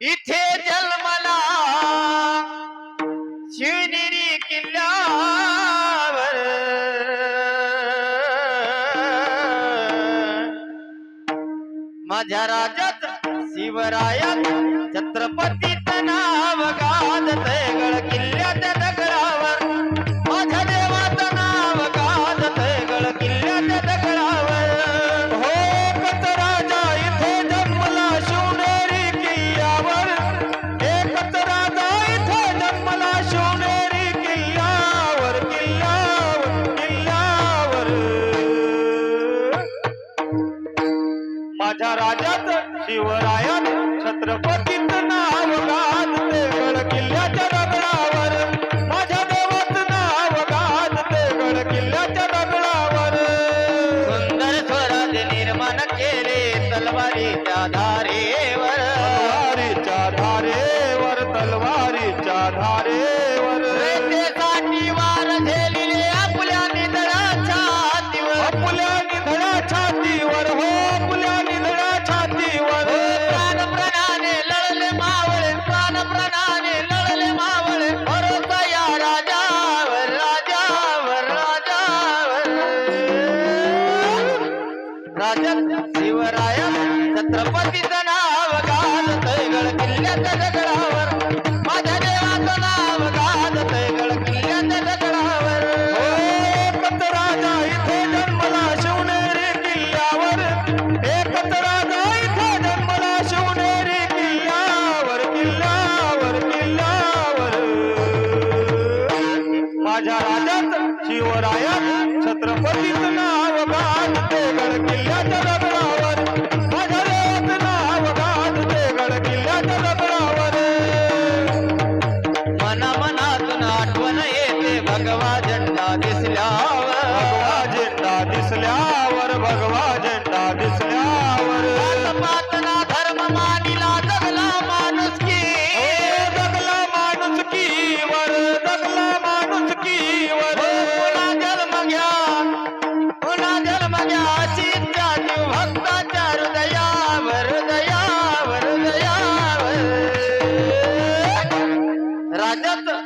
इथे जन्मला शिवनेरी किल्ल्यावर. माझ्या राजात शिवरायात छत्रपतीच नाव गाजत शिवराया शिवरायात छत्रपतीच नाव गाजते गड किल्ल्याच्या दगडावर. माझ्या देवाच नाव गाजते गड किल्ल्याच्या दगडावर. सुंदर स्वराज निर्माण केले तलवारीच्या धारेवर. राजन शिवराया छत्रपतीचं नाव गाजतय गड किल्ल्याचा दगडावर आठवण येते भगवा झेंडा दिसल्यावर. भगवा झेंडा दिसल्यावर भगवा झेंडा दिसल्यावर.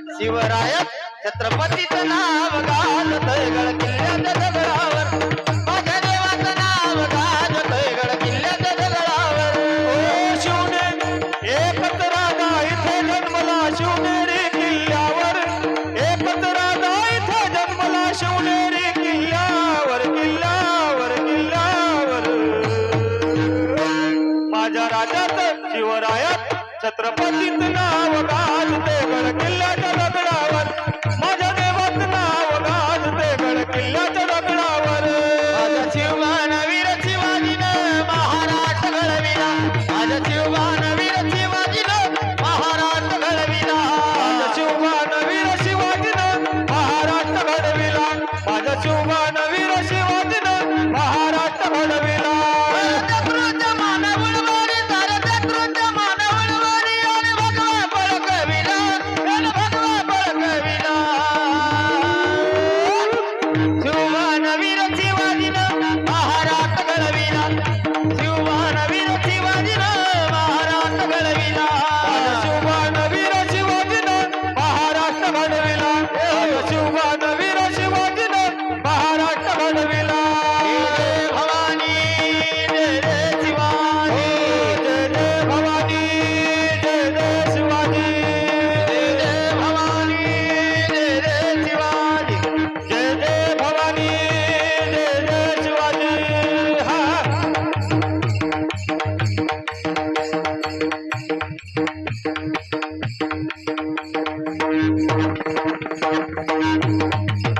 राजात शिवरायात छत्रपतीचं नाव गाजतय गड किल्ल्याच्या दगडावर. माझ्या देवाचं नाव गाजतय गड किल्ल्याच्या दगडावर. ओ शिवने एकच राजा इथे जन्मला. शिवनेरी किल्ल्यावर इथे जन्मला. शिवनेरी किल्ल्यावर किल्ल्यावर किल्ल्यावर. माझ्या राजात शिवरायात பாத சுவன Música